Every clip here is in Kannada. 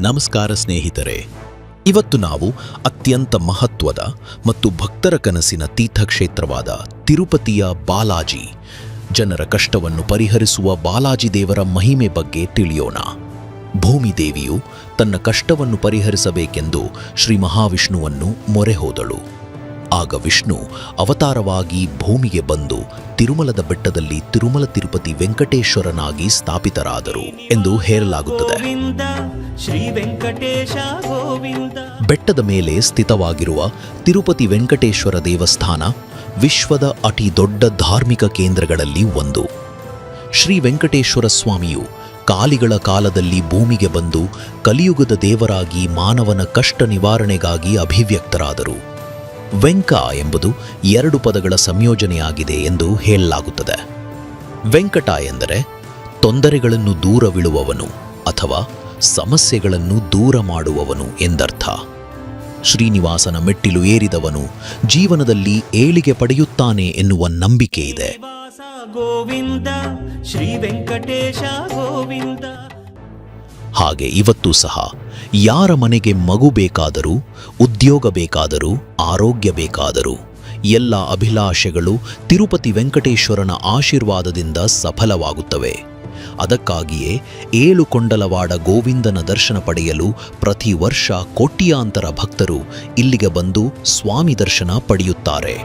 ನಮಸ್ಕಾರ ಸ್ನೇಹಿತರೆ. ಇವತ್ತು ನಾವು ಅತ್ಯಂತ ಮಹತ್ವದ ಮತ್ತು ಭಕ್ತರ ಕನಸಿನ ತೀರ್ಥಕ್ಷೇತ್ರವಾದ ತಿರುಪತಿಯ ಬಾಲಾಜಿ, ಜನರ ಕಷ್ಟವನ್ನು ಪರಿಹರಿಸುವ ಬಾಲಾಜಿ ದೇವರ ಮಹಿಮೆ ಬಗ್ಗೆ ತಿಳಿಯೋಣ. ಭೂಮಿದೇವಿಯು ತನ್ನ ಕಷ್ಟವನ್ನು ಪರಿಹರಿಸಬೇಕೆಂದು ಶ್ರೀ ಮಹಾವಿಷ್ಣುವನ್ನು ಮೊರೆ ಹೋದಳು. ಆಗ ವಿಷ್ಣು ಅವತಾರವಾಗಿ ಭೂಮಿಗೆ ಬಂದು ತಿರುಮಲದ ಬೆಟ್ಟದಲ್ಲಿ ತಿರುಮಲ ತಿರುಪತಿ ವೆಂಕಟೇಶ್ವರನಾಗಿ ಸ್ಥಾಪಿತರಾದರು ಎಂದು ಹೇಳಲಾಗುತ್ತದೆ ಬೆಟ್ಟದ ಮೇಲೆ ಸ್ಥಿತವಾಗಿರುವ ತಿರುಪತಿ ವೆಂಕಟೇಶ್ವರ ದೇವಸ್ಥಾನ ವಿಶ್ವದ ಅತಿ ದೊಡ್ಡ ಧಾರ್ಮಿಕ ಕೇಂದ್ರಗಳಲ್ಲಿ ಒಂದು. ಶ್ರೀ ವೆಂಕಟೇಶ್ವರ ಸ್ವಾಮಿಯು ಕಾಲಿಗಳ ಕಾಲದಲ್ಲಿ ಭೂಮಿಗೆ ಬಂದು ಕಲಿಯುಗದ ದೇವರಾಗಿ ಮಾನವನ ಕಷ್ಟ ನಿವಾರಣೆಗಾಗಿ ಅಭಿವ್ಯಕ್ತರಾದರು. ವೆಂಕ ಎಂಬುದು ಎರಡು ಪದಗಳ ಸಂಯೋಜನೆಯಾಗಿದೆ ಎಂದು ಹೇಳಲಾಗುತ್ತದೆ. ವೆಂಕಟ ಎಂದರೆ ತೊಂದರೆಗಳನ್ನು ದೂರವಿಳುವವನು ಅಥವಾ ಸಮಸ್ಯೆಗಳನ್ನು ದೂರ ಮಾಡುವವನು ಎಂದರ್ಥ. ಶ್ರೀನಿವಾಸನ ಮೆಟ್ಟಿಲು ಏರಿದವನು ಜೀವನದಲ್ಲಿ ಏಳಿಗೆ ಪಡೆಯುತ್ತಾನೆ ಎನ್ನುವ ನಂಬಿಕೆ ಇದೆ. ಗೋವಿಂದ ಶ್ರೀ ವೆಂಕಟೇಶ ಗೋವಿಂದ. ಹಾಗೆ ಇವತ್ತು ಸಹ ಯಾರ ಮನೆಗೆ ಮಗು ಬೇಕಾದರೂ, ಉದ್ಯೋಗ ಬೇಕಾದರೂ, ಆರೋಗ್ಯ ಬೇಕಾದರೂ, ಎಲ್ಲ ಅಭಿಲಾಷೆಗಳು ತಿರುಪತಿ ವೆಂಕಟೇಶ್ವರನ ಆಶೀರ್ವಾದದಿಂದ ಸಫಲವಾಗುತ್ತವೆ. ಅದಕ್ಕಾಗಿಯೇ ಏಳು ಕೊಂಡಲವಾಡ ಗೋವಿಂದನ ದರ್ಶನ ಪಡೆಯಲು ಪ್ರತಿ ವರ್ಷ ಕೋಟ್ಯಾಂತರ ಭಕ್ತರು ಇಲ್ಲಿಗೆ ಬಂದು ಸ್ವಾಮಿ ದರ್ಶನ ಪಡೆಯುತ್ತಾರೆ.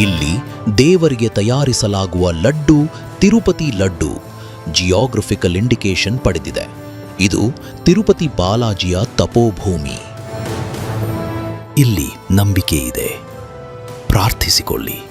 ಇಲ್ಲಿ ದೇವರಿಗೆ ತಯಾರಿಸಲಾಗುವ ಲಡ್ಡು, ತಿರುಪತಿ ಲಡ್ಡು ಜಿಯೋಗ್ರಫಿಕಲ್ ಇಂಡಿಕೇಶನ್ ಪಡೆದಿದೆ. ಇದು ತಿರುಪತಿ ಬಾಲಾಜಿಯ ತಪೋಭೂಮಿ. ಇಲ್ಲಿ ನಂಬಿಕೆ ಇದೆ. ಪ್ರಾರ್ಥಿಸಿಕೊಳ್ಳಿ.